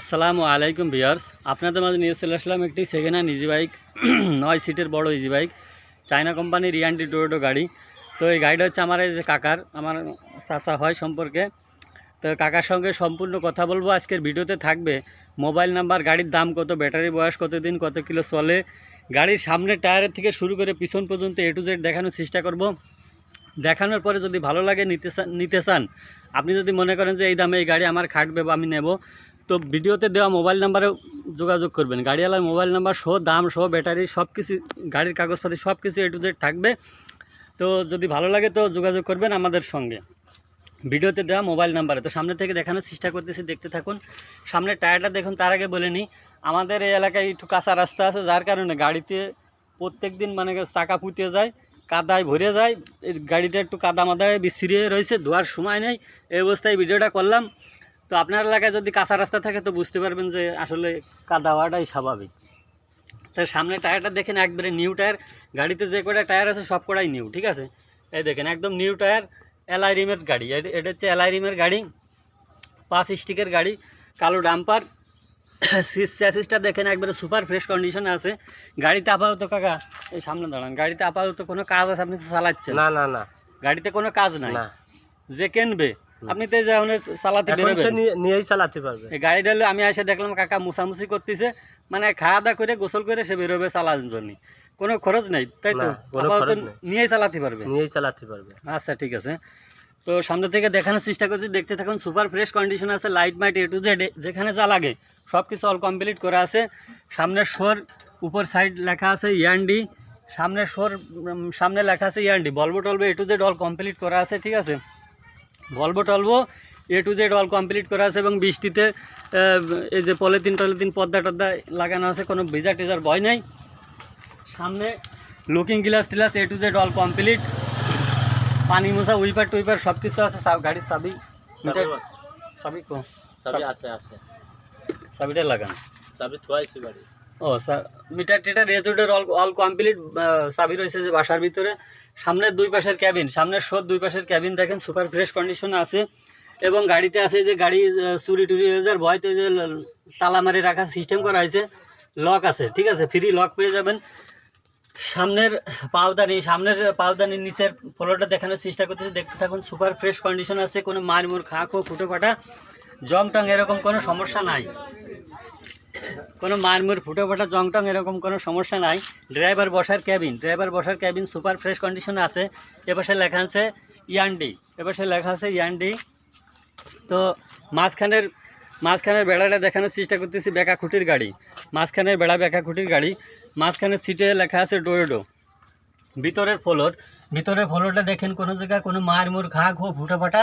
আসসালামু আলাইকুম ভিউয়ার্স। আপনাদের মাঝে নিয়ে চলে আসলাম একটি সেকেন্ড হ্যান্ড ইজি বাইক নয় সিটের বড় ইজি বাইক চায়না কোম্পানির রিয়ান্টি টোয়োটো গাড়ি। তো এই গাড়িটা হচ্ছে আমার এই যে কাকার, আমার চাচা হয় সম্পর্কে। তো কাকার সঙ্গে সম্পূর্ণ কথা বলব। আজকের ভিডিওতে থাকবে মোবাইল নাম্বার, গাড়ির দাম কত, ব্যাটারি বয়স কত দিন, কত কিলো চলে। গাড়ির সামনের টায়ারের থেকে শুরু করে পিছন পর্যন্ত এ টু জেড দেখানোর চেষ্টা করব। দেখানোর পরে যদি ভালো লাগে নিতে চান নিতে চান, আপনি যদি মনে করেন যে এই দামে এই গাড়ি আমার খাটবে বা আমি নেব তো ভিডিওতে দেওয়া মোবাইল নাম্বারে যোগাযোগ করবেন। গাড়িওয়ালার মোবাইল নাম্বার সহ দাম সহ ব্যাটারি সব কিছু গাড়ির কাগজপাতি সব কিছু এ টু জেড থাকবে। তো যদি ভালো লাগে তো যোগাযোগ করবেন আমাদের সঙ্গে। ভিডিওতে দেওয়া মোবাইল নাম্বারে। তো সামনে থেকে দেখানোর চেষ্টা করতেছি, দেখতে থাকুন। সামনে টায়ারটা দেখুন, তার আগে বলে নিই, আমাদের এই এলাকায় একটু কাঁচা রাস্তা আছে, যার কারণে গাড়িতে প্রত্যেক দিন মানে চাকা পুঁতে যায়, কাদায় ভরে যায় গাড়িটা একটু কাদা মাদায় বিচ্ছিরি হয়ে রয়েছে, ধোয়ার সময় নেই। এই অবস্থায় ভিডিওটা করলাম। তো আপনার এলাকায় যদি কাঁচা রাস্তা থাকে তো বুঝতে পারবেন যে আসলে কাদা হওয়াটাই স্বাভাবিক। তো সামনে টায়ারটা দেখেন একবারে নিউ টায়ার গাড়িতে যে কটা টায়ার আছে সব কটাই নিউ ঠিক আছে? এই দেখেন একদম নিউ টায়ার এলআই রিমের গাড়ি। এটা হচ্ছে এলআই রিমের গাড়ি পাঁচ স্টিকের গাড়ি কালো ডাম্পার সিস চ্যাসিসটা দেখেন একবারে সুপার ফ্রেশ কন্ডিশনে আছে। গাড়িতে আপাতত কাকা এই সামনে দাঁড়ান গাড়িতে আপাতত কোনো কাজ আছে? আপনি তো চালাচ্ছেন। না না না। গাড়িতে কোনো কাজ নাই? যে কিনবে আপনি তো যেমন চালাতে বেরোবেন। নিয়েই চালাতে পারবে। গাড়িটা হলে আমি এসে দেখলাম কাকা করতেছে। মানে খাওয়া দাওয়া করে গোসল করে সে বেরোবে চালানোর জন্য। কোনো খরচ নেই তাই তো। নিয়েই চালাতে পারবে। নিয়েই চালাতে পারবে। আচ্ছা ঠিক আছে। তো সামনে থেকে দেখানোর চেষ্টা করছি দেখতে থাকুন সুপার ফ্রেশ কন্ডিশন আছে লাইট মাইট এ টু জেড যেখানে যা লাগে সব কিছু অল কমপ্লিট করা আছে। সামনের শোর উপর সাইড লেখা আছে ইয়ান্ডি সামনের শোর সামনে লেখা আছে ইয়ান্ডি বলব টলবো A to Z all complete করা আছে ঠিক আছে? বলব টলবো A to Z all complete করা আছে এবং বৃষ্টিতে এই যে পলিথিন টলিথিন পর্দা টর্দা লাগানো আছে কোনো ভিজা টিজার ভয় নাই। সামনে looking glass টিলাস A to Z all complete পানি মোছা উইপার টুইপার সব কিছু আছে সব গাড়ির চাবি কো আছে আছে। চাবিটা লাগান। থুয়াইছি বাড়ি। ও সা- মিটার টিটার রেজুডের অল অল কমপ্লিট চাবি রয়েছে যে বাসার ভিতরে। সামনের দুই পাশের ক্যাবিন সামনের শোর দুই পাশের ক্যাবিন দেখেন সুপার ফ্রেশ কন্ডিশনে আছে। এবং গাড়িতে আছে যে গাড়ি চুরি টুরি হয়ে যাওয়ার ভয়তে যে তালা মারি রাখার সিস্টেম করা হয়েছে। লক আছে, ঠিক আছে ফ্রি লক পেয়ে যাবেন। সামনের পাওদানি সামনের পাওদানির নিচের ফ্লোরটা দেখানোর চেষ্টা করতেছি। দেখতে থাকুন সুপার ফ্রেশ কন্ডিশন আছে, কোনো মারমুর খা খো ফুটো ফাটা জং টং এরকম কোনো সমস্যা নাই। কোনো মারমুর, ফুটো ফাটা জং টং এরকম কোনো সমস্যা নাই। ড্রাইভার বসার ক্যাবিন, ড্রাইভার বসার ক্যাবিন সুপার ফ্রেশ কন্ডিশনে আছে। এপাশে লেখা আছে ইয়ান্ডি, এপাশে লেখা আছে ইয়ান্ডি। তো মাঝখানের মাঝখানের বেড়াটা দেখানোর চেষ্টা করতেছি বেকা খুঁটির গাড়ি। মাঝখানের বেড়া বেকা খুঁটির গাড়ি, মাঝখানের সিটে লেখা আছে ডোয়েডো ভিতরের ফ্লোর, ভিতরের ফ্লোরটা দেখেন কোনো জায়গায় কোনো মারমুর, ঘা, ঘো, ফুটো ফাটা।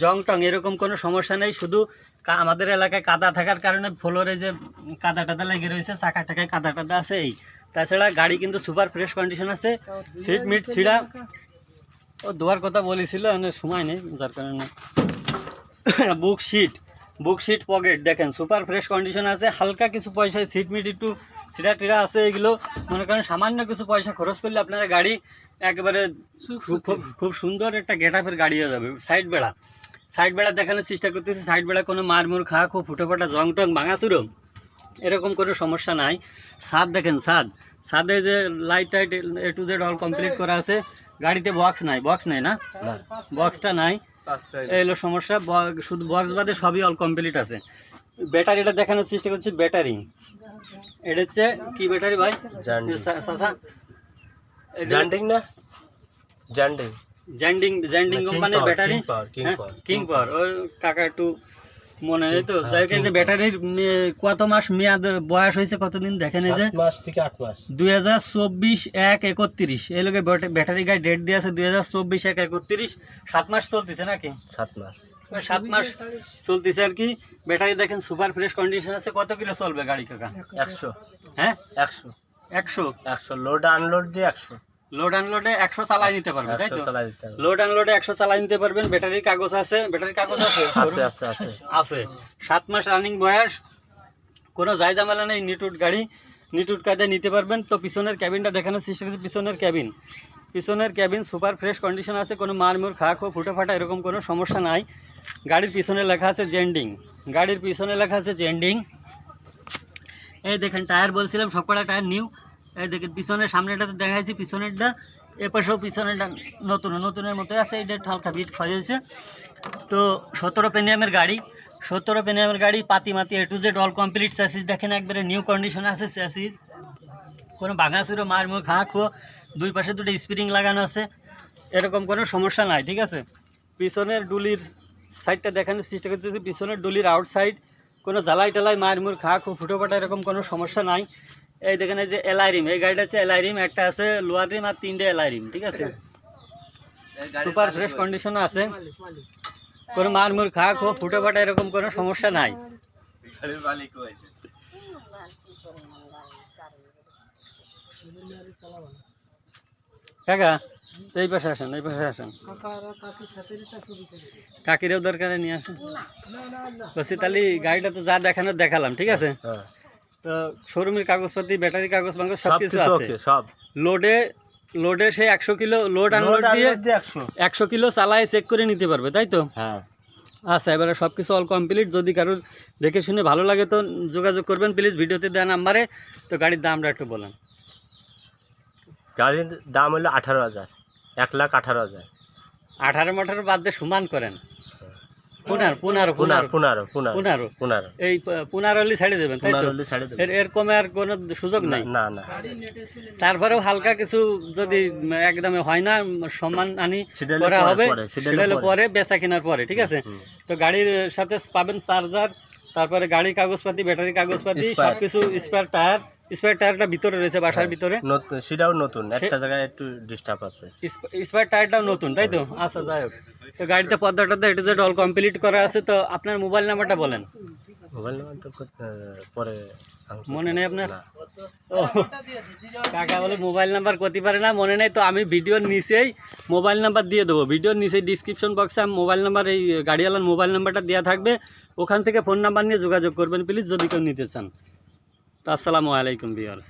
জং টং এরকম কোনো সমস্যা নেই। শুধু আমাদের এলাকায় কাদা থাকার কারণে ফ্লোরে যে কাদা টাদা লেগে রয়েছে চাকা টাকায় কাদা টাদা আছে এই। তাছাড়া গাড়ি কিন্তু সুপার ফ্রেশ কন্ডিশন আছে। সিট মিট ছিঁড়া। ও দোয়ার কথা বলেছিল মানে সময় নেই যার কারণে। Book seat book seat pocket দেখেন সুপার ফ্রেশ কন্ডিশন আছে। হালকা কিছু পয়সা সিট মিট একটু সিরা টিরা আছে এগুলো। মনে করেন সামান্য কিছু পয়সা খরচ করলে আপনারা গাড়ি একেবারে খুব খুব- খুব সুন্দর একটা গেট আপের গাড়ি হয়ে যাবে সাইড বেড়া। সাইড বেড়া দেখানোর চেষ্টা করতেছি। সাইড বেড়া কোনো মারমুর খা খুব ফুটো ফাটা জং টং ভাঙাচুরো এরকম কোনো সমস্যা নাই। ছাদ দেখেন ছাদ ছাদে যে light tight A to Z all complete করা আছে গাড়িতে বক্স নাই বক্স নাই না? বক্সটা নাই। এই হলো সমস্যা শুধু বক্স বাদে সবই অল কমপ্লিট আছে। ব্যাটারিটা দেখানোর চেষ্টা করছি ব্যাটারি এটা হচ্ছে কি ব্যাটারি ভাই? জান্ডিং না? জান্ডিং জ্যান্ডিং জ্যান্ডিং কোম্পানির ব্যাটারি কিং পাওয়ার ওই কাকা একটু মনে নেই তো যাই যে ব্যাটারির কত মাস মেয়াদ বয়স হয়েছে কতদিন দেখেন এই যে? মাস থেকে আট মাস। দুই হাজার চব্বিশ এক একত্রিশ এই লোকে ব্যাটারি গায়ে ডেট দিয়ে আছে দুই হাজার চব্বিশ এক একত্রিশ সাত মাস চলতেছে নাকি? সাত মাস। সাত মাস চলতেছে আর কি ব্যাটারি দেখেন সুপার ফ্রেশ কন্ডিশন আছে কত কিলো চলবে গাড়ি কাকা? একশো। হ্যাঁ? একশো। একশো। একশো লোড আনলোড দিয়ে একশো। লোড আনলোডে একশো চালাই নিতে পারবে তাই তো? লোড আনলোডে একশো চালাই নিতে পারবেন ব্যাটারির কাগজ আছে ব্যাটারির কাগজ আছে? আছে সাত মাস রানিং বয়স কোনো যাই ঝামেলা নেই নিটুট গাড়ি নিটুট কাজে নিতে পারবেন। তো পিছনের ক্যাবিনটা দেখানোর চেষ্টা করছি পিছনের ক্যাবিন পিছনের ক্যাবিন সুপার ফ্রেশ কন্ডিশন আছে কোনো মারমুর খা খো ফুটো ফাটা এরকম কোনো সমস্যা নাই। গাড়ির পিছনে লেখা আছে জেন্ডিং। গাড়ির পিছনে লেখা আছে জেন্ডিং। এই দেখেন টায়ার বলছিলাম সবকটা টায়ার নিউ এই দেখেন, পিছনের সামনেটাতে দেখাইছি, পিছনেরটা এ পাশেও পিছনেরটা নতুন, নতুনের মতো আছে এইটা হালকা বিট ক্ষয় তো সতেরো পেনিয়ামের গাড়ি, সতেরো পেনিয়ামের গাড়ি পাতি মাতি A to Z all complete chassis দেখেন একবারে নিউ কন্ডিশনে আছে চ্যাসিস কোনো ভাঙাচুরো, মার মুখ, হো দুই পাশে দুটো স্প্রিং লাগানো আছে। এরকম কোনো সমস্যা নাই, ঠিক আছে? পিছনের ডুলির সাইডটা দেখানোর চেষ্টা করতেছি, পিছনের ডুলির আউটসাইড কোনো জ্বালাই টালাই মায়ের মুখ খাক ও ফুটো ফাটা এরকম কোনো সমস্যা নাই। এই দেখেন এই যে এলআই রিম এই গাড়িটা হচ্ছে এলআই রিম একটা আছে লোয়ার রিম আর তিনটে এলআই রিম ঠিক আছে? সুপার ফ্রেশ কন্ডিশনে আছে। কোনো মার মুর খাক ও ফুটো ফাটা এরকম কোনো সমস্যা নাই। কাকা তো এই পাশে আসেন এই পাশে আসেন। কাকিরেও দরকারে নিয়ে আসেন। বলছি তাহলে গাড়িটা তো যা দেখানোর দেখালাম ঠিক আছে? হ্যাঁ। শোরুমের কাগজপাতি ব্যাটারি কাগজ মাগজ সব কিছু আছে। সব। লোডে লোডে সে একশো কিলো লোড আনলোড দিয়ে একশো। কিলো চালায় চেক করে নিতে পারবে তাই তো? হ্যাঁ। আচ্ছা এবারে সব কিছু অল কমপ্লিট যদি কারোর দেখে শুনে ভালো লাগে তো যোগাযোগ করবেন। প্লিজ ভিডিওতে দেওয়া নাম্বারে। তো গাড়ির দামটা একটু বলেন। গাড়ির দাম হলো আঠারো হাজার এক লাখ আঠারো হাজার। আঠারো মাঠারো বাদ দিয়ে সমান করেন। পনেরো পনেরো পুনার। পনেরো পুনারো পুনারো এই পনেরো হলে দেবেন তাই তো? হলে ছাড়ে দেবো এর এর কমে আর কোনো সুযোগ নেই? না না। তারপরেও হালকা কিছু যদি একদমে হয় না সম্মান আনি করা হবে। পরে, সেটা বেচা কেনার পরে ঠিক আছে? তো গাড়ির সাথে পাবেন চার্জার তারপরে গাড়ির কাগজপাতি ব্যাটারি কাগজপাতি সবকিছু স্পেয়ার টায়ার স্পেয়ার টায়ারটা ভিতরে রয়েছে বাসার ভিতরে। নতুন সেটাও নতুন একটা জায়গায় একটু ডিস্টার্ব আছে। স্পেয়ার টায়ারটাও নতুন তাই তো? আচ্ছা যাই হোক। তো গাড়িতে পদ্মা টদ্মা এটু জেড অল কমপ্লিট করা আছে তো আপনার মোবাইল নাম্বারটা বলেন। মোবাইল নাম্বার তো পরে মনে নেই আপনার? কাকা বলে মোবাইল নাম্বার করতে পারে না মনে নেই তো আমি ভিডিওর নিচেই মোবাইল নাম্বার দিয়ে দেবো। ভিডিওর নিচেই ডিসক্রিপশন বক্সে আমি মোবাইল নাম্বার এই গাড়িওয়ালার মোবাইল নাম্বারটা দেওয়া থাকবে। ওখান থেকে ফোন নাম্বার নিয়ে যোগাযোগ করবেন প্লিজ যদি কেউ নিতে চান। তো আসসালামু আলাইকুম বিয়ার্স